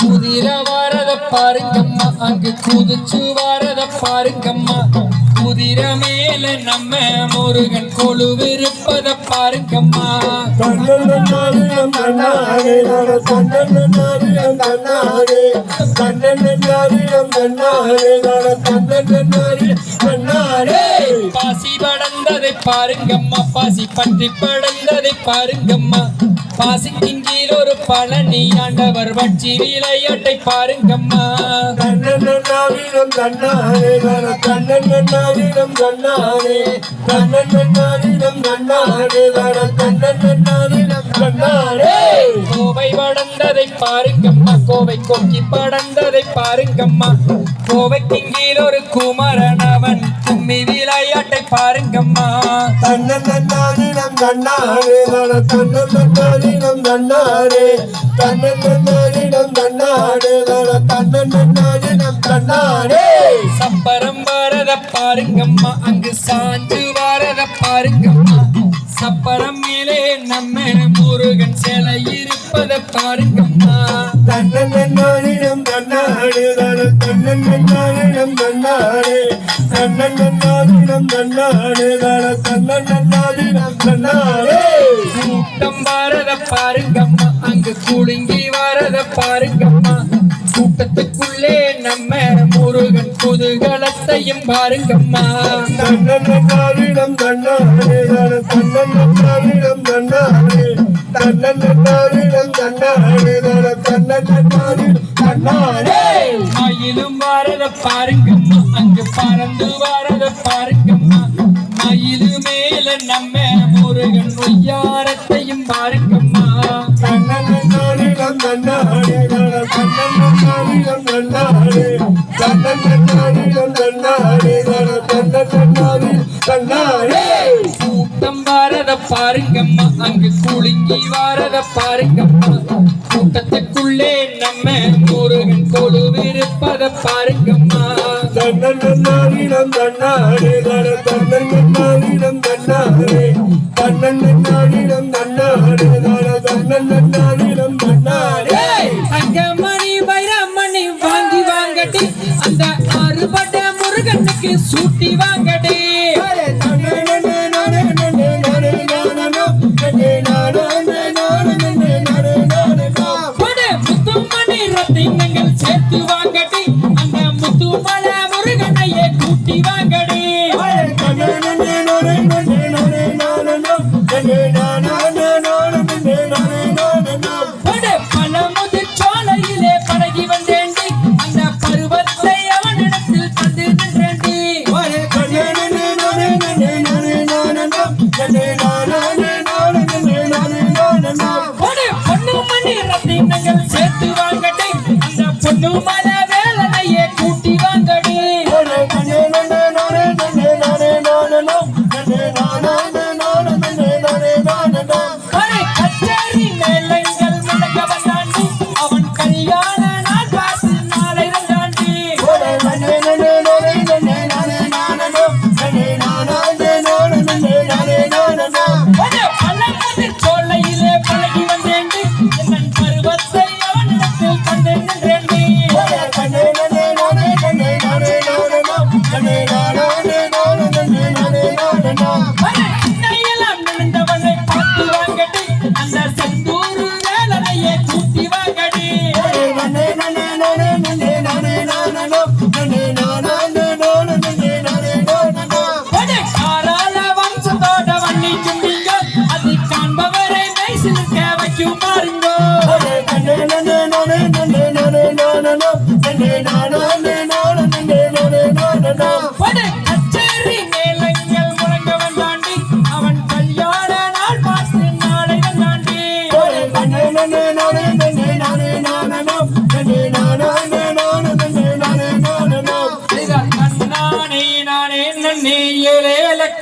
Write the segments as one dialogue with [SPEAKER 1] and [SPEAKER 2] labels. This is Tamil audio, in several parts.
[SPEAKER 1] குதிர வரத பாருங்கம்மா அங்கு குதிச்சு வரத பாருங்கம்மா. குதிர மேல நம்ம முருகன் கொழுவிருப்பத பாருங்கம்மா பாசி படந்ததை பாருங்கம்மா பாசி பற்றி படந்ததை பாருங்கம்மா பாசிக்கின் கீழ் ஒரு பழனி ஆண்டவர் வட்சி விளையாட்டை பாருங்கம்மா. கோவை படந்ததை பாருங்கம்மா கோவை கொக்கி படந்ததை பாருங்கம்மா. கோவைக்கின் கீழ் ஒரு குமரன் அவன் கும்மி விளையாட்டை பாருங்கம்மா.
[SPEAKER 2] தன்னன்னாரிடம் தன்னாரே தன தன்னன்னாரிடம் தன்னாரே தன்னன்னாரிடம் தன்னாரே தன தன்னன்னாரிடம் தன்னாரே
[SPEAKER 1] சப்பரம் வரத பாருங்கம்மா அங்கு சாஞ்சு வரத பாருங்கம்மா. சப்பரம் மேலே நம்ம முருகன் சிலை இருப்பத பாருங்கம்மா.
[SPEAKER 2] தன்னன்னாரிடம் தன்னாரே தன தன்னன்னாரிடம் தன்னாரே தன்னன்னாரிடம் தன்னாரே தன தன்னன்னாரிடம் தன்னாரே
[SPEAKER 1] கூட்டம் வரத பாருங்கம்மா. அங்கு குலுங்கி வரத பாருங்கம்மா. கூட்டத்துக்குள்ளே நம்ம முருகன் குதூகலத்தையும் பாருங்கம்மா.
[SPEAKER 2] தன்னன்னாரிடம் தன்னாரே தன தன்னன்னாரிடம் தன்னாரே. தன்னன்னாரிடம் தன்னாரே தன தன்னன்னாரிடம் தன்னாரே.
[SPEAKER 1] மயிலும் வரத பாருங்கம்மா அங்கு பறந்து வரத பாருங்கம்மா. மயிலு மேல நம்ம கூட்டம் வாரத பாருங்கம்மா அங்கு குலுங்கி வாரத பாருங்கம்மா. கூட்டத்துக்குள்ளே நம்ம முருகன் கொழுவிருப்பத பாருங்கம்மா.
[SPEAKER 2] தன்னன்னாரிடம் தன்னாரே தன தன்னன்னாரிடம் தன்னாரே தன்னன்னாரிடம் தன்னாரே தன தன்னன்னாரிடம் தன்னாரே
[SPEAKER 1] சேர்த்து வாங்கடி அந்த பொண்ணு மாதிரி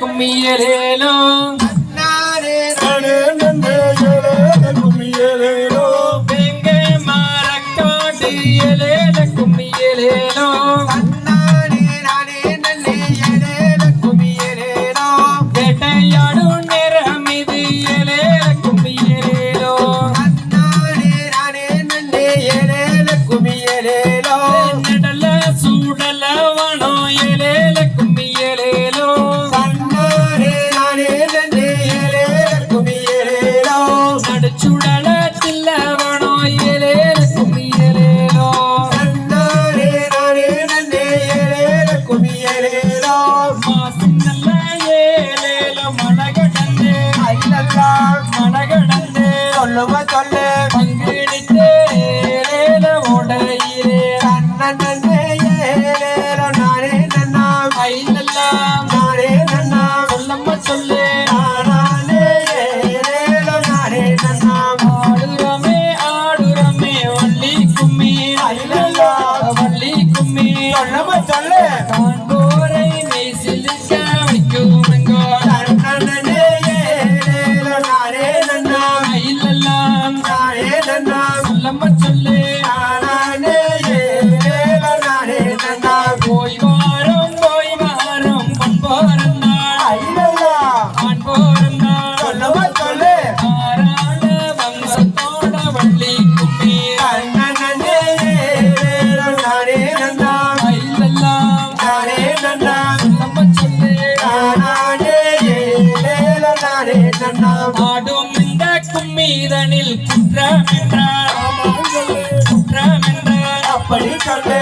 [SPEAKER 1] con mi hielelo குற்றாரே நன்னா. ஆடும் இந்த கும்மீதனில் குற்றமென்ற குற்றமென்ற
[SPEAKER 3] அப்படி
[SPEAKER 1] கண்டு